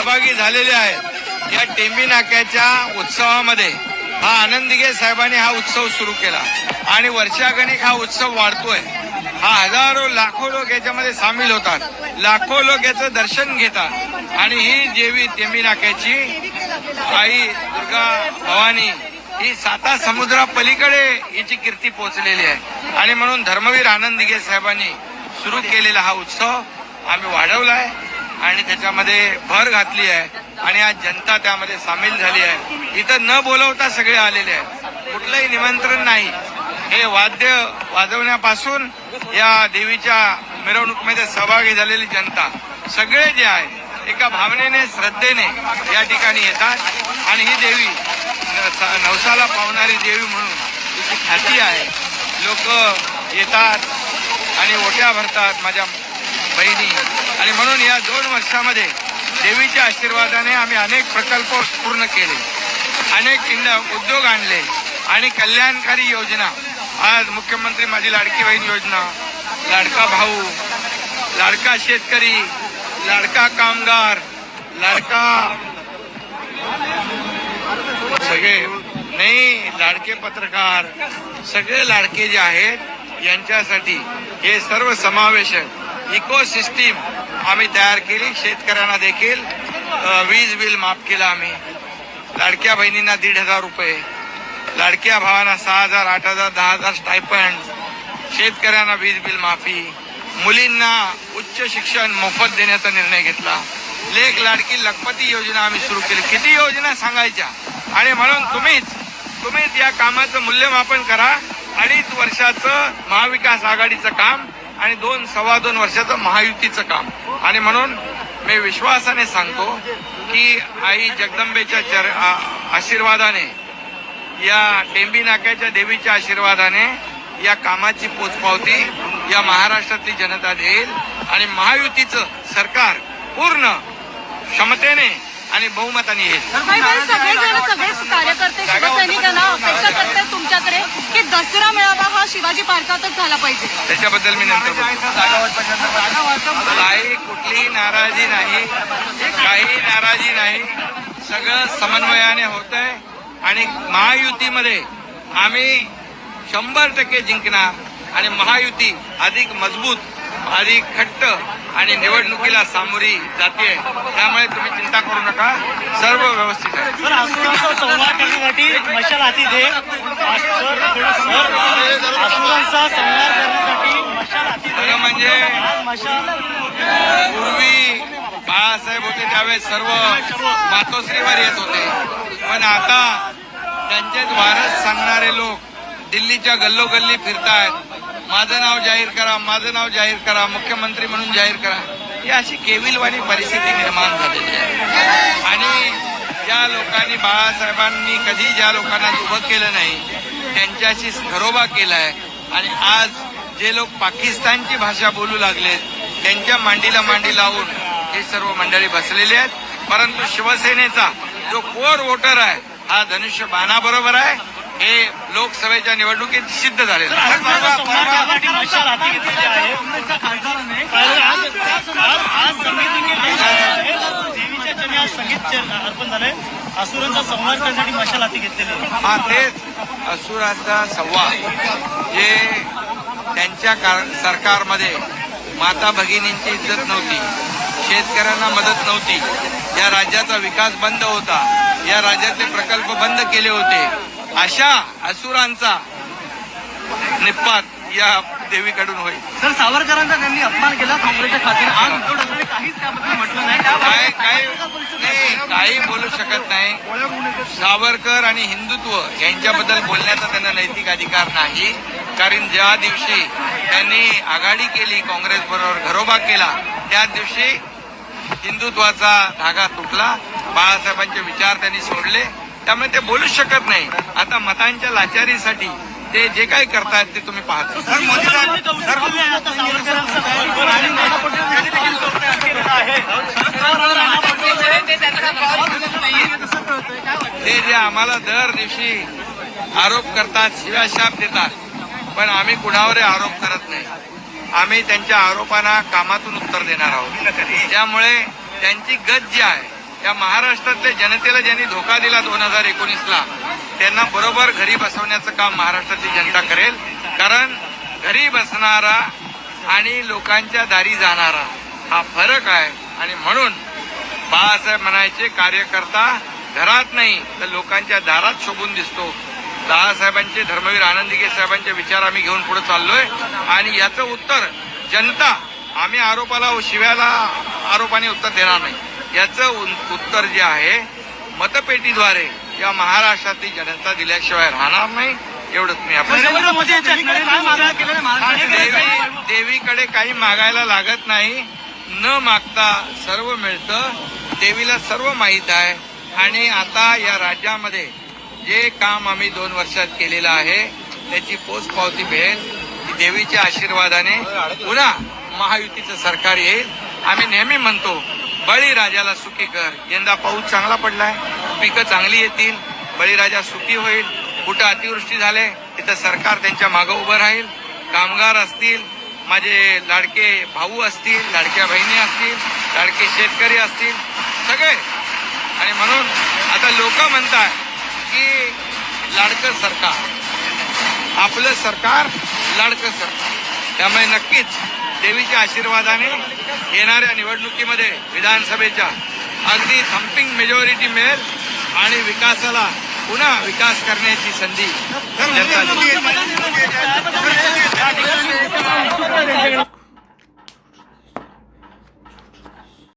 सहभागी झालेले आहेत. या टेंबी नाक्याच्या उत्सवामध्ये हा आनंद साहेबांनी हा उत्सव सुरू केला. आणि वर्षागणिक हा उत्सव वाढतोय. हा हजारो लाखो लोक याच्यामध्ये सामील होतात. लाखो लोक याचं दर्शन घेतात. आणि ही देवी टेंबी नाक्याची आई दुर्गा भवानी ही साता समुद्रापलीकडे याची हिची कीर्ती पोहोचलेली आहे. आणि म्हणून धर्मवीर आनंद साहेबांनी सुरू केलेला हा उत्सव आम्ही वाढवला आहे आणि त्याच्यामध्ये भर घातली आहे. आणि आज जनता त्यामध्ये सामील झाली आहे. इथं न बोलवता सगळे आलेले आहेत. कुठलंही निमंत्रण नाही. हे वाद्य वाजवण्यापासून या देवीच्या मिरवणुकीमध्ये सहभागी झालेली जनता सगळे जे आहे एका भावनेने श्रद्धेने या ठिकाणी येतात. आणि ही देवी न- नवसाला पावणारी देवी म्हणून तिची ख्याती आहे. लोक येतात आणि ओट्या भरतात. माझ्या बहिणी. आणि म्हणून या दोन वर्षामध्ये देवीच्या आशीर्वादाने आम्ही अनेक प्रकल्प पूर्ण केले. अनेक इंड- उद्योग आणले. आणि कल्याणकारी योजना. आज मुख्यमंत्री माझी लाडकी बहीण योजना. लाडका भाऊ लाडका शेतकरी लाडका कामगार लाडका सगळे. नाही लाडके पत्रकार. सगळे लाडके जे आहेत यांच्यासाठी हे सर्व समावेशक इको सिस्टीम आम्ही तयार केली. शेतकऱ्यांना देखील वीज बिल माफ केलं आम्ही. लाडक्या बहिणींना दीड हजार रुपये. लाडक्या भावांना सहा हजार आठ हजार दहा हजार स्टायपंड शेतकऱ्यांना वीज बिल माफी. मुलींना उच्च शिक्षण मोफत देण्याचा निर्णय घेतला. लेख लाडकी लखपती योजना आम्ही सुरू केली. किती योजना सांगायच्या? आणि म्हणून तुम्हीच तुम्हीच या कामाचं मूल्यमापन करा. अडीच वर्षाचं महाविकास आघाडीचं काम आणि दोन सव्वा दोन वर्षाचं महायुतीचं काम. आणि म्हणून मी विश्वासाने सांगतो की आई जगदंबेच्या चर आशीर्वादाने या टेंबी नाक्याच्या देवीच्या आशीर्वादाने या कामाची पोचपावती या महाराष्ट्रातली जनता देईल आणि महायुतीचं सरकार पूर्ण क्षमतेने आणि बहुमताने येईल. नाही पण सगळेजण सगळेच कार्यकर्ते शिवसैनिकांना अपेक्षा करतात तुमच्याकडे की दसरा मेळावा हा शिवाजी पार्कातच झाला पाहिजे. त्याच्याबद्दल मी नंतर काही कुठलीही नाराजी नाही. काही नाराजी नाही. सगळं समन्वयाने होत आहे आणि महायुतीमध्ये आम्ही शंभर टक्के जिंकणार. आणि महायुती अधिक मजबूत अधिक घट्ट आणि निवडणुकीला सामोरी जाते. त्यामुळे तुम्ही चिंता करू नका. सर्व व्यवस्थित आहे. संवाद करण्यासाठी मशाल हाती दे. संवाद करण्यासाठी मशाल हाती दे. खरं म्हणजे पूर्वी बाळासाहेब होते त्यावेळेस सर्व मातोश्रीवर येत होते. पण आता त्यांचेच वारस सांगणारे लोक दिल्लीच्या गल्लोगल्ली फिरतायत. माझं नाव जाहीर करा माझं नाव जाहीर करा मुख्यमंत्री म्हणून जाहीर करा. ही अशी केविलवाणी परिस्थिती निर्माण झालेली आहे. आणि ज्या लोकांनी बाळासाहेबांनी कधी ज्या लोकांना उभं केलं नाही त्यांच्याशी घरोबा केलाय. आणि आज जे लोक पाकिस्तानची भाषा बोलू लागलेत त्यांच्या मांडीला मांडी लावून हे सर्व मंडळी बसलेले आहेत. परंतु शिवसेनेचा जो कोर वोटर आहे हा धनुष्य बाणाबरोबर आहे. हे लोकसभेच्या निवडणुकीत सिद्ध झालेलं संवाद करण्यासाठी मशाल हाती घेतलेली आहे. हा तेच. असुराचा संवाद. जे त्यांच्या कार- सरकारमध्ये माता भगिनींची इज्जत नव्हती. शेतकऱ्यांना मदत नव्हती. या राज्याचा विकास बंद होता. या राज्यातले प्रकल्प बंद केले होते. अशा असुरांचा निपात या देवीकडून होईल. सर सावरकरांचा त्यांनी अपमान केला काँग्रेसच्या खात्याने आज उद्धव ठाकरे काहीच त्याबद्दल म्हटलं नाही. काय काय नाही काही बोलू शकत नाही. सावरकर आणि हिंदुत्व यांच्याबद्दल बोलण्याचा त्यांना नैतिक अधिकार नाही. कारण ज्या दिवशी त्यांनी आघाडी केली काँग्रेस बरोबर घरोबा केला त्याच दिवशी हिंदुत्वाचा धागा तुटला. बाळासाहेबांचे विचार त्यांनी सोडले. त्यामुळे ते बोलूच शकत नाही. आता मतांच्या लाचारीसाठी ते जे काही करतात ते तुम्ही पाहता. ते जे आम्हाला दर दिवशी आरोप करतात शिव्या शाप देतात. पण आम्ही कुणावर आरोप करत नाही. आम्ही त्यांच्या आरोपांना कामातून उत्तर देणार आहोत. त्यामुळे त्यांची गत जी आहे या महाराष्ट्रातल्या जनतेला ज्यांनी धोका दिला दोन हजार एकोणीसला त्यांना बरोबर घरी बसवण्याचं काम महाराष्ट्राची जनता करेल. कारण घरी बसणारा आणि लोकांच्या दारी जाणारा हा फरक आहे. आणि म्हणून बाळासाहेब म्हणायचे कार्यकर्ता घरात नाही तर लोकांच्या दारात शोभून दिसतो. बाळासाहेबांचे धर्मवीर आनंदीगे साहेबांचे विचार आम्ही घेऊन पुढे चाललोय. आणि याचं उत्तर जनता आम्ही आरोपाला शिव्याला आरोपाने उत्तर देणार नाही. याचं उ- उत्तर जे आहे मतपेटीद्वारे या महाराष्ट्रातली जनता दिल्याशिवाय राहणार नाही. एवढंच मी आपण देवीकडे काही मागायला लागत नाही. न मागता सर्व मिळतं. देवीला सर्व माहीत आहे. आणि आता या राज्यामध्ये जे काम आम्ही दोन वर्षात केलेलं आहे त्याची पोचपावती मिळेल. ती देवीच्या आशीर्वादाने पुन्हा महायुतीचं सरकार येईल. आम्ही नेहमी म्हणतो बळीराजाला सुखी कर. यंदा पाऊस चांगला पडलाय. पिकं चांगली येतील. बळीराजा सुखी होईल. कुठं अतिवृष्टी झाले तिथं सरकार त्यांच्या मागं उभं राहील. कामगार असतील माझे लाडके भाऊ असतील लाडक्या बहिणी असतील लाडके शेतकरी असतील सगळे. आणि म्हणून आता लोक म्हणतात की लाडकं सरकार. आपलं सरकार लाडकं सरकार. त्यामुळे नक्कीच देवीच्या आशीर्वादाने येणाऱ्या निवडणुकीमध्ये विधानसभेच्या अगदी थम्पिंग मेजॉरिटी मिळेल आणि विकासाला पुन्हा विकास करण्याची संधी जनता